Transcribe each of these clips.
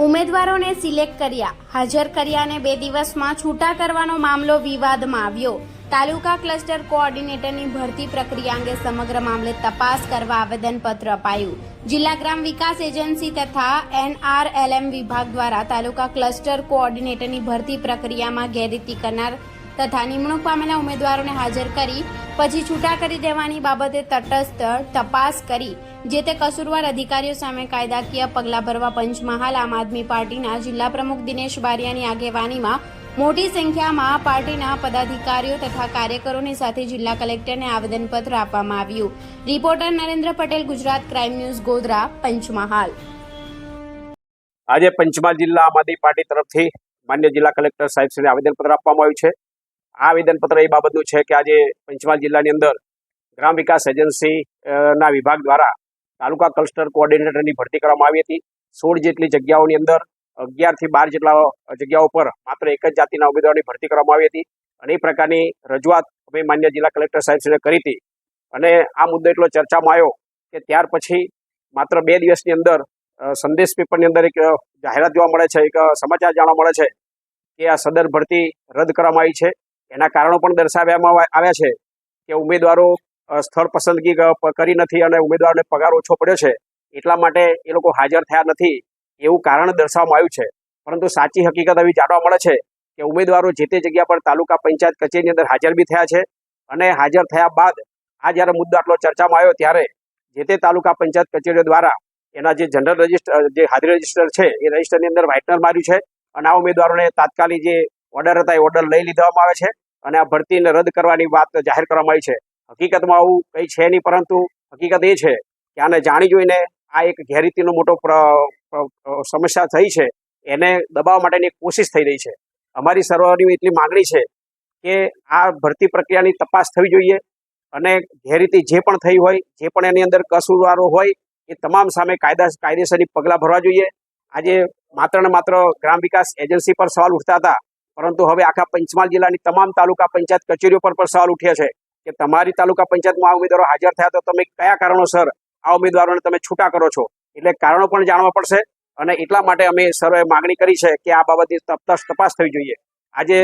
ઉમેદવારોને સિલેક્ટ કર્યા, હાજર કર્યા અને બે દિવસમાં છૂટા કરવાનો મામલો વિવાદમાં આવ્યો. તાલુકા ક્લસ્ટર કોઓર્ડિનેટરની ભરતી પ્રક્રિયા અંગે સમગ્ર મામલે તપાસ કરવા આવેદનપત્ર અપાયું. જિલ્લા ગ્રામ વિકાસ એજન્સી તથા એનઆરએલએમ વિભાગ દ્વારા તાલુકા ક્લસ્ટર કોઓર્ડિનેટરની ભરતી પ્રક્રિયામાં ગેરરીતિ કરનાર તથા નિમણૂક પામેલા ઉમેદવારોને હાજર કરી, પછી છૂટા કરી દેવાની બાબતે તટસ્થ તપાસ કરી, જે તે કસૂરવાર અધિકારીઓ સામે કાયદાકીય પગલાં ભરવા પંચમહાલ આમ આદમી પાર્ટીના જિલ્લા પ્રમુખ દિનેશ બારિયાની આગેવાનીમાં મોટી સંખ્યામાં પાર્ટીના પદાધિકારીઓ તથા કાર્યકરોની સાથે જિલ્લા કલેક્ટરને આવેદનપત્ર આપવામાં આવ્યું. Reporter Narendra Patel, Gujarat crime news, Godhra, Panchmahal. આજે પંચમહાલ જિલ્લા આમ આદમી પાર્ટી તરફથી માન્ય જિલ્લા કલેક્ટર સાહેબ આવેદનપત્ર આપવામાં આવ્યું છે. આ આવેદનપત્ર એ બાબતનું છે કે આજે પંચમહાલ જિલ્લાની અંદર ગ્રામ વિકાસ એજન્સી ના વિભાગ દ્વારા તાલુકા ક્લસ્ટર કોઓર્ડિનેટરની ભરતી કરવામાં આવી હતી. સોળ જેટલી જગ્યાઓની અંદર અગિયારથી બાર જેટલા જગ્યાઓ પર માત્ર એક જ જાતિના ઉમેદવારોની ભરતી કરવામાં આવી હતી અને એ પ્રકારની રજૂઆત અમે માન્ય જિલ્લા કલેક્ટર સાહેબ શ્રીને કરી હતી. અને આ મુદ્દો એટલો ચર્ચામાં આવ્યો કે ત્યાર પછી માત્ર બે દિવસની અંદર સંદેશ પેપરની અંદર એક જાહેરાત જોવા મળે છે, એક સમાચાર જાણવા મળે છે કે આ સદર ભરતી રદ કરવામાં આવી છે. એના કારણો પણ દર્શાવવામાં આવ્યા છે કે ઉમેદવારો સ્થળ પસંદગી કરી નથી અને ઉમેદવારોને પગાર ઓછો પડ્યો છે. એટલા માટે એ લોકો હાજર થયા નથી એવું કારણ દર્શાવવામાં આવ્યું છે. પરંતુ સાચી હકીકત એવી જાણવા મળે છે કે ઉમેદવારો જે તે જગ્યા પર તાલુકા પંચાયત કચેરીની અંદર હાજર બી થયા છે અને હાજર થયા બાદ આ જ્યારે મુદ્દો આટલો ચર્ચામાં આવ્યો ત્યારે જે તે તાલુકા પંચાયત કચેરીઓ દ્વારા એના જે જનરલ રજિસ્ટર જે હાજરી રજિસ્ટર છે એ રજિસ્ટરની અંદર વ્હાઇટનર માર્યું છે અને આ ઉમેદવારોને તાત્કાલિક જે ઓર્ડર હતા એ ઓર્ડર લઈ લીધવામાં આવે છે. અને આ ભરતીને રદ કરવાની વાત જાહેર કરવામાં આવી છે. હકીકતમાં આવું કંઈ છે નહીં, પરંતુ હકીકત એ છે કે આને જાણી જોઈને આ એક ગેરરીતિનો મોટો સમસ્યા થઈ છે. એને દબાવવા માટેની કોશિશ થઈ રહી છે. અમારી સર્વની એટલી માંગણી છે કે આ ભરતી પ્રક્રિયાની તપાસ થવી જોઈએ અને ગેરરીતિ જે પણ થઈ હોય, જે પણ એની અંદર કસૂરવારો હોય, એ તમામ સામે કાયદા, કાયદેસરની પગલાં ભરવા જોઈએ. આજે માત્ર ને માત્ર ગ્રામ વિકાસ એજન્સી પર સવાલ ઉઠતા હતા પરંતુ હવે આખા પંચમહાલ જિલ્લાની તમામ તાલુકા પંચાયત કચેરીઓ પર પણ સવાલ ઉઠ્યા છે કે તમારી તાલુકા પંચાયતમાં આ ઉમેદવારો હાજર થયા તો તમે કયા કારણોસર આ ઉમેદવારોને તમે છૂટા કરો છો? એટલે કારણો પણ જાણવા પડશે અને એટલા માટે અમે સર્વે માગણી કરી છે કે આ બાબતની તપાસ થવી જોઈએ. આજે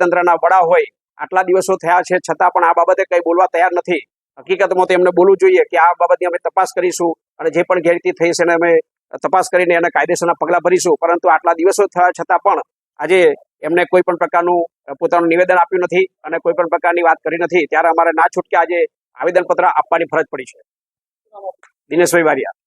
તંત્રના વડા હોય, આટલા દિવસો થયા છે, છતાં પણ આ બાબતે કંઈ બોલવા તૈયાર નથી. હકીકતમાં તો એમને બોલવું જોઈએ કે આ બાબતની અમે તપાસ કરીશું અને જે પણ ગેરરીતિ થઈ છે એને અમે તપાસ કરીને એના કાયદેસરના પગલાં ભરીશું. પરંતુ આટલા દિવસો થયા છતાં પણ આજે એમને કોઈ પણ પ્રકારનું પોતાનું નિવેદન આપ્યું નથી અને કોઈ પણ પ્રકારની વાત કરી નથી, ત્યારે અમારે ના છૂટકે આજે આવેદનપત્ર આપવાની ફરજ પડી છે. દિનેશભાઈ વારિયા.